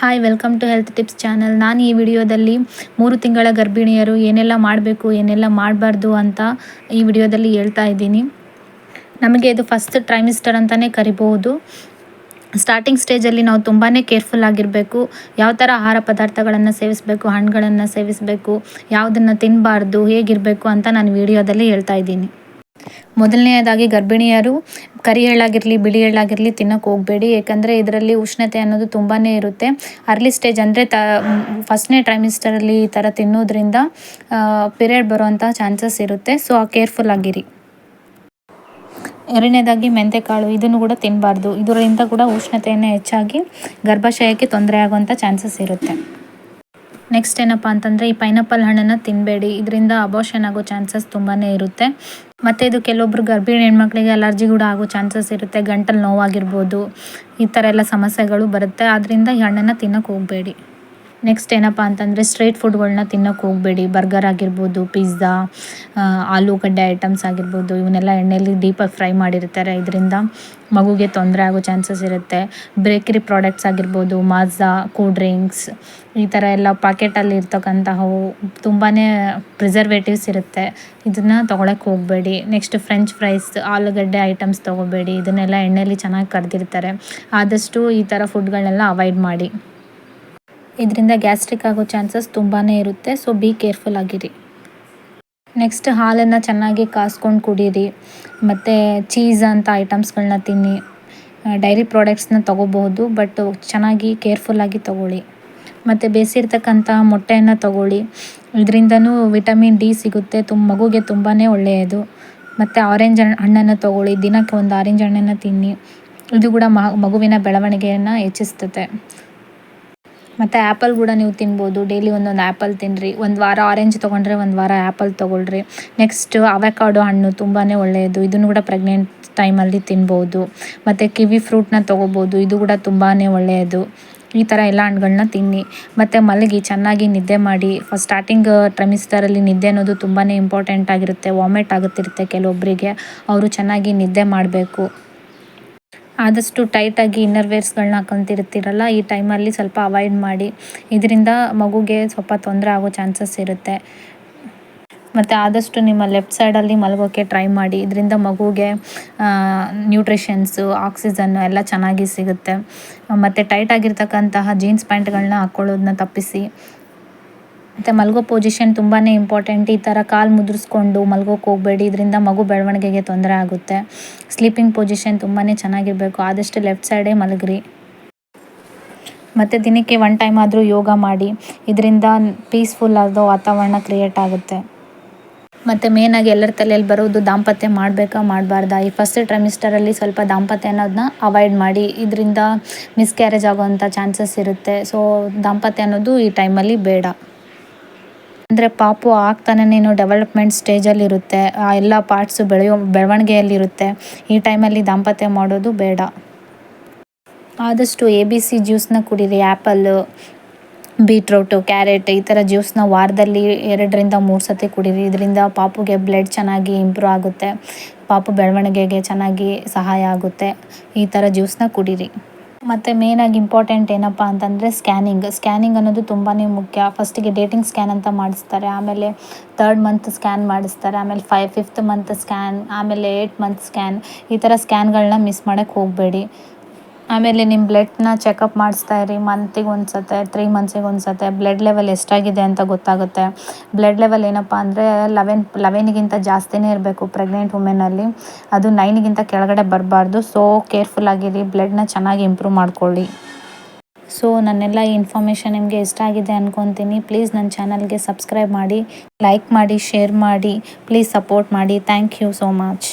Hi welcome to health tips channel ನಾನು ಈ ವಿಡಿಯೋದಲ್ಲಿ ಮೂರು ತಿಂಗಳ ಗರ್ಭಿಣಿಯರು ಏನೆಲ್ಲ ಮಾಡಬೇಕು, ಏನೆಲ್ಲ ಮಾಡಬಾರ್ದು ಅಂತ ಈ ವಿಡಿಯೋದಲ್ಲಿ ಹೇಳ್ತಾ ಇದ್ದೀನಿ. ನಮಗೆ ಇದು ಫಸ್ಟ್ ಟ್ರೈಮಿಸ್ಟರ್ ಅಂತಲೇ ಕರಿಬಹುದು. ಸ್ಟಾರ್ಟಿಂಗ್ ಸ್ಟೇಜಲ್ಲಿ ನಾವು ತುಂಬಾ ಕೇರ್ಫುಲ್ ಆಗಿರಬೇಕು. ಯಾವ ಥರ ಆಹಾರ ಪದಾರ್ಥಗಳನ್ನು ಸೇವಿಸಬೇಕು, ಹಣ್ಣುಗಳನ್ನು ಸೇವಿಸಬೇಕು, ಯಾವುದನ್ನು ತಿನ್ನಬಾರ್ದು ಹೇಗಿರಬೇಕು ಅಂತ ನಾನು ವಿಡಿಯೋದಲ್ಲಿ ಹೇಳ್ತಾ ಇದ್ದೀನಿ. ಮೊದಲನೆಯದಾಗಿ ಗರ್ಭಿಣಿಯರು ಕರಿ ಎಳ್ಳಾಗಿರಲಿ ಬಿಳಿ ಎಳ್ಳಾಗಿರಲಿ ತಿನ್ನೋಕೆ ಹೋಗಬೇಡಿ. ಏಕೆಂದರೆ ಇದರಲ್ಲಿ ಉಷ್ಣತೆ ಅನ್ನೋದು ತುಂಬಾ ಇರುತ್ತೆ. ಅರ್ಲಿ ಸ್ಟೇಜ್ ಅಂದರೆ ತ ಫಸ್ಟ್ನೇ ಟ್ರೈಮಿಸ್ಟರಲ್ಲಿ ಈ ಥರ ತಿನ್ನೋದ್ರಿಂದ ಪಿರಿಯಡ್ ಬರುವಂಥ ಚಾನ್ಸಸ್ ಇರುತ್ತೆ. ಸೊ ಕೇರ್ಫುಲ್ ಆಗಿರಿ. ಎರಡನೇದಾಗಿ ಮೆಂತೆಕಾಳು, ಇದನ್ನು ಕೂಡ ತಿನ್ನಬಾರ್ದು ಇದರಿಂದ ಕೂಡ ಉಷ್ಣತೆಯನ್ನು ಹೆಚ್ಚಾಗಿ ಗರ್ಭಾಶಯಕ್ಕೆ ತೊಂದರೆ ಆಗುವಂಥ ಚಾನ್ಸಸ್ ಇರುತ್ತೆ. ನೆಕ್ಸ್ಟ್ ಏನಪ್ಪ ಅಂತಂದರೆ ಈ ಪೈನಾಪಲ್ ಹಣ್ಣನ್ನು ತಿನ್ನಬೇಡಿ ಇದರಿಂದ ಅಬೋಷನ್ ಆಗೋ ಚಾನ್ಸಸ್ ತುಂಬಾ ಇರುತ್ತೆ. ಮತ್ತು ಇದು ಕೆಲವೊಬ್ರು ಗರ್ಭಿಣಿ ಹೆಣ್ಮಕ್ಳಿಗೆ ಅಲರ್ಜಿ ಕೂಡ ಆಗೋ ಚಾನ್ಸಸ್ ಇರುತ್ತೆ, ಗಂಟಲು ನೋವಾಗಿರ್ಬೋದು, ಈ ಥರ ಎಲ್ಲ ಸಮಸ್ಯೆಗಳು ಬರುತ್ತೆ. ಆದ್ದರಿಂದ ಈ ಹಣ್ಣನ್ನು ತಿನ್ನೋಕೆ ಹೋಗಬೇಡಿ. ನೆಕ್ಸ್ಟ್ ಏನಪ್ಪ ಅಂತಂದರೆ ಸ್ಟ್ರೈಟ್ ಫುಡ್ಗಳನ್ನ ತಿನ್ನೋಕೆ ಹೋಗಬೇಡಿ. ಬರ್ಗರ್ ಆಗಿರ್ಬೋದು ಪಿಜ್ಜಾ ಆಲೂಗಡ್ಡೆ ಐಟಮ್ಸ್ ಆಗಿರ್ಬೋದು, ಇವನ್ನೆಲ್ಲ ಎಣ್ಣೆಯಲ್ಲಿ ಡೀಪಾಗಿ ಫ್ರೈ ಮಾಡಿರ್ತಾರೆ. ಇದರಿಂದ ಮಗುಗೆ ತೊಂದರೆ ಆಗೋ ಚಾನ್ಸಸ್ ಇರುತ್ತೆ. ಬೇಕರಿ ಪ್ರಾಡಕ್ಟ್ಸ್ ಆಗಿರ್ಬೋದು ಮಾಝಾ ಕೂಲ್ ಡ್ರಿಂಕ್ಸ್ ಈ ಥರ ಎಲ್ಲ ಪಾಕೆಟಲ್ಲಿ ಇರ್ತಕ್ಕಂತಹವು ತುಂಬಾ ಪ್ರಿಸರ್ವೇಟಿವ್ಸ್ ಇರುತ್ತೆ. ಇದನ್ನು ತೊಗೊಳಕ್ಕೆ ಹೋಗಬೇಡಿ. ನೆಕ್ಸ್ಟ್ ಫ್ರೆಂಚ್ ಫ್ರೈಸ್ ಆಲೂಗಡ್ಡೆ ಐಟಮ್ಸ್ ತೊಗೋಬೇಡಿ. ಇದನ್ನೆಲ್ಲ ಎಣ್ಣೆಯಲ್ಲಿ ಚೆನ್ನಾಗಿ ಕರೆದಿರ್ತಾರೆ. ಆದಷ್ಟು ಈ ಥರ ಫುಡ್ಗಳನ್ನೆಲ್ಲ ಅವಾಯ್ಡ್ ಮಾಡಿ. ಇದರಿಂದ ಗ್ಯಾಸ್ಟ್ರಿಕ್ ಆಗೋ ಚಾನ್ಸಸ್ ತುಂಬಾ ಇರುತ್ತೆ ಸೊ ಬಿ ಕೇರ್ಫುಲ್ ಆಗಿರಿ. ನೆಕ್ಸ್ಟ್ ಹಾಲನ್ನು ಚೆನ್ನಾಗಿ ಕಾಸ್ಕೊಂಡು ಕುಡೀರಿ. ಮತ್ತು ಚೀಸ್ ಅಂತ ಐಟಮ್ಸ್ಗಳನ್ನ ತಿನ್ನಿ. ಡೈರಿ ಪ್ರಾಡಕ್ಟ್ಸ್ನ ತೊಗೋಬಹುದು ಬಟ್ ಚೆನ್ನಾಗಿ ಕೇರ್ಫುಲ್ಲಾಗಿ ತೊಗೊಳ್ಳಿ. ಮತ್ತು ಬೇಸಿರ್ತಕ್ಕಂಥ ಮೊಟ್ಟೆಯನ್ನು ತೊಗೊಳ್ಳಿ. ಇದರಿಂದನೂ ವಿಟಮಿನ್ ಡಿ ಸಿಗುತ್ತೆ ತುಂಬ ಮಗುಗೆ ತುಂಬಾ ಒಳ್ಳೆಯದು. ಮತ್ತು ಆರೆಂಜ್ ಹಣ್ಣನ್ನು ತೊಗೊಳ್ಳಿ, ದಿನಕ್ಕೆ ಒಂದು ಆರೆಂಜ್ ಹಣ್ಣನ್ನು ತಿನ್ನಿ. ಇದು ಕೂಡ ಮಗುವಿನ ಬೆಳವಣಿಗೆಯನ್ನು ಹೆಚ್ಚಿಸ್ತದೆ. ಮತ್ತು ಆ್ಯಪಲ್ ಕೂಡ ನೀವು ತಿನ್ಬೋದು. ಡೈಲಿ ಒಂದೊಂದು ಆ್ಯಪಲ್ ತಿನ್ನಿರಿ ಒಂದು ವಾರ ಆರೆಂಜ್ ತೊಗೊಂಡ್ರೆ ಒಂದು ವಾರ ಆ್ಯಪಲ್ ತೊಗೊಳ್ರಿ. ನೆಕ್ಸ್ಟ್ ಅವಕಾಡೋ ಹಣ್ಣು ತುಂಬಾ ಒಳ್ಳೆಯದು ಇದನ್ನು ಕೂಡ ಪ್ರೆಗ್ನೆಂಟ್ ಟೈಮಲ್ಲಿ ತಿನ್ಬೋದು. ಮತ್ತು ಕಿವಿ ಫ್ರೂಟ್ನ ತೊಗೋಬೋದು ಇದು ಕೂಡ ತುಂಬಾ ಒಳ್ಳೆಯದು ಈ ಥರ ಎಲ್ಲ ಹಣ್ಣುಗಳನ್ನ ತಿನ್ನಿ. ಮತ್ತು ಮಲಗಿ, ಚೆನ್ನಾಗಿ ನಿದ್ದೆ ಮಾಡಿ. ಫಸ್ಟ್ ಸ್ಟಾರ್ಟಿಂಗ್ ಟ್ರಮಿಸ್ಟರಲ್ಲಿ ನಿದ್ದೆ ಅನ್ನೋದು ತುಂಬಾ ಇಂಪಾರ್ಟೆಂಟ್ ಆಗಿರುತ್ತೆ. ವಾಮಿಟ್ ಆಗುತ್ತಿರುತ್ತೆ ಕೆಲವೊಬ್ಬರಿಗೆ ಅವರು ಚೆನ್ನಾಗಿ ನಿದ್ದೆ ಮಾಡಬೇಕು. ಆದಷ್ಟು ಟೈಟಾಗಿ ಇನ್ನರ್ ವೇರ್ಸ್ಗಳನ್ನ ಹಾಕೊಂತಿರ್ತೀರಲ್ಲ, ಈ ಟೈಮಲ್ಲಿ ಸ್ವಲ್ಪ ಅವಾಯ್ಡ್ ಮಾಡಿ. ಇದರಿಂದ ಮಗುಗೆ ಸ್ವಲ್ಪ ತೊಂದರೆ ಆಗೋ ಚಾನ್ಸಸ್ ಇರುತ್ತೆ. ಮತ್ತು ಆದಷ್ಟು ನಿಮ್ಮ ಲೆಫ್ಟ್ ಸೈಡಲ್ಲಿ ಮಲಗೋಕ್ಕೆ ಟ್ರೈ ಮಾಡಿ. ಇದರಿಂದ ಮಗುಗೆ ನ್ಯೂಟ್ರಿಷನ್ಸು ಆಕ್ಸಿಜನ್ನು ಎಲ್ಲ ಚೆನ್ನಾಗಿ ಸಿಗುತ್ತೆ. ಮತ್ತು ಟೈಟ್ ಆಗಿರ್ತಕ್ಕಂತಹ ಜೀನ್ಸ್ ಪ್ಯಾಂಟ್ಗಳನ್ನ ಹಾಕ್ಕೊಳ್ಳೋದನ್ನ ತಪ್ಪಿಸಿ. ಮತ್ತು ಮಲಗೋ ಪೊಸಿಷನ್ ತುಂಬಾ ಇಂಪಾರ್ಟೆಂಟ್ ಈ ಥರ ಕಾಲು ಮುದ್ರಿಸ್ಕೊಂಡು ಮಲ್ಗೋಕೆ ಹೋಗಬೇಡಿ. ಇದರಿಂದ ಮಗು ಬೆಳವಣಿಗೆಗೆ ತೊಂದರೆ ಆಗುತ್ತೆ. ಸ್ಲೀಪಿಂಗ್ ಪೊಸಿಷನ್ ತುಂಬಾ ಚೆನ್ನಾಗಿರಬೇಕು. ಆದಷ್ಟು ಲೆಫ್ಟ್ ಸೈಡೇ ಮಲಗ್ರಿ. ಮತ್ತು ದಿನಕ್ಕೆ ಒನ್ ಟೈಮ್ ಆದರೂ ಯೋಗ ಮಾಡಿ. ಇದರಿಂದ ಪೀಸ್ಫುಲ್ ಆದ ವಾತಾವರಣ ಕ್ರಿಯೇಟ್ ಆಗುತ್ತೆ. ಮತ್ತು ಮೇನಾಗಿ ಎಲ್ಲರ ತಲೆಯಲ್ಲಿ ಬರೋದು ದಾಂಪತ್ಯ ಮಾಡಬೇಕಾ ಮಾಡಬಾರ್ದ? ಈ ಫಸ್ಟ್ ಟ್ರೆಮಿಸ್ಟರಲ್ಲಿ ಸ್ವಲ್ಪ ದಾಂಪತ್ಯ ಅನ್ನೋದನ್ನ ಅವಾಯ್ಡ್ ಮಾಡಿ. ಇದರಿಂದ ಮಿಸ್ಕ್ಯಾರೇಜ್ ಆಗೋವಂಥ ಚಾನ್ಸಸ್ ಇರುತ್ತೆ. ಸೊ ದಾಂಪತ್ಯ ಅನ್ನೋದು ಈ ಟೈಮಲ್ಲಿ ಬೇಡ. ಅಂದರೆ ಪಾಪು ಆಗ್ತಾನೇನು ಡೆವಲಪ್ಮೆಂಟ್ ಸ್ಟೇಜಲ್ಲಿರುತ್ತೆ ಆ ಎಲ್ಲ ಪಾರ್ಟ್ಸು ಬೆಳೆಯೋ, ಬೆಳವಣಿಗೆಯಲ್ಲಿರುತ್ತೆ. ಈ ಟೈಮಲ್ಲಿ ದಾಂಪತ್ಯ ಮಾಡೋದು ಬೇಡ. ಆದಷ್ಟು ಎ ಬಿ ಸಿ ಜ್ಯೂಸನ್ನ ಕುಡೀರಿ ಆ್ಯಪಲ್ಲು ಬೀಟ್ರೂಟು ಕ್ಯಾರೆಟ್ ಈ ಥರ ಜ್ಯೂಸನ್ನ ವಾರದಲ್ಲಿ ಎರಡರಿಂದ ಮೂರು ಸತಿ ಕುಡೀರಿ. ಇದರಿಂದ ಪಾಪುಗೆ ಬ್ಲಡ್ ಚೆನ್ನಾಗಿ ಇಂಪ್ರೂವ್ ಆಗುತ್ತೆ, ಪಾಪು ಬೆಳವಣಿಗೆಗೆ ಚೆನ್ನಾಗಿ ಸಹಾಯ ಆಗುತ್ತೆ. ಈ ಥರ ಜ್ಯೂಸನ್ನ ಕುಡೀರಿ. ಮತ್ತು ಆಗಿ ಇಂಪಾರ್ಟೆಂಟ್ ಏನಪ್ಪ ಅಂತಂದರೆ ಸ್ಕ್ಯಾನಿಂಗ್ ಸ್ಕ್ಯಾನಿಂಗ್ ಅನ್ನೋದು ತುಂಬಾ ಮುಖ್ಯ. ಫಸ್ಟಿಗೆ ಡೇಟಿಂಗ್ ಸ್ಕ್ಯಾನ್ ಅಂತ ಮಾಡಿಸ್ತಾರೆ. ಆಮೇಲೆ ತರ್ಡ್ ಮಂತ್ ಸ್ಕ್ಯಾನ್ ಮಾಡಿಸ್ತಾರೆ. ಆಮೇಲೆ ಫೈ ಫಿಫ್ತ್ ಮಂತ್ ಸ್ಕ್ಯಾನ್ ಆಮೇಲೆ ಏಯ್ಟ್ ಮಂತ್ ಸ್ಕ್ಯಾನ್ ಈ ಥರ ಸ್ಕ್ಯಾನ್ಗಳನ್ನ ಮಿಸ್ ಮಾಡೋಕ್ಕೆ ಹೋಗಬೇಡಿ. ಆಮೇಲೆ ನಿಮ್ಮ ಬ್ಲಡ್ನ ಚೆಕಪ್ ಮಾಡಿಸ್ತಾ ಇರಿ ಮಂತಿಗೆ ಒಂದು ತ್ರೀ ಮಂತ್ಸಿಗೆ ಒಂದು ಸತೆ ಬ್ಲಡ್ ಲೆವೆಲ್ ಎಷ್ಟಾಗಿದೆ ಅಂತ ಗೊತ್ತಾಗುತ್ತೆ. ಬ್ಲಡ್ ಲೆವೆಲ್ ಏನಪ್ಪ ಅಂದರೆ ಲೆವೆನ್ ಲೆವೆನ್ಗಿಂತ ಜಾಸ್ತಿನೇ ಇರಬೇಕು ಪ್ರೆಗ್ನೆಂಟ್ ವುಮೆನಲ್ಲಿ ಅದು ನೈನ್ಗಿಂತ ಕೆಳಗಡೆ ಬರಬಾರ್ದು. ಸೊ ಕೇರ್ಫುಲ್ ಆಗಿರಿ ಬ್ಲಡ್ನ ಚೆನ್ನಾಗಿ ಇಂಪ್ರೂವ್ ಮಾಡ್ಕೊಳ್ಳಿ. ಸೊ ನನ್ನೆಲ್ಲ ಈ ಇನ್ಫಾರ್ಮೇಷನ್ ನಿಮಗೆ ಇಷ್ಟ ಆಗಿದೆ ಅಂದ್ಕೊತೀನಿ ಪ್ಲೀಸ್ ನನ್ನ ಚಾನಲ್ಗೆ ಸಬ್ಸ್ಕ್ರೈಬ್ ಮಾಡಿ ಲೈಕ್ ಮಾಡಿ ಶೇರ್ ಮಾಡಿ. ಪ್ಲೀಸ್ ಸಪೋರ್ಟ್ ಮಾಡಿ. Thank you so much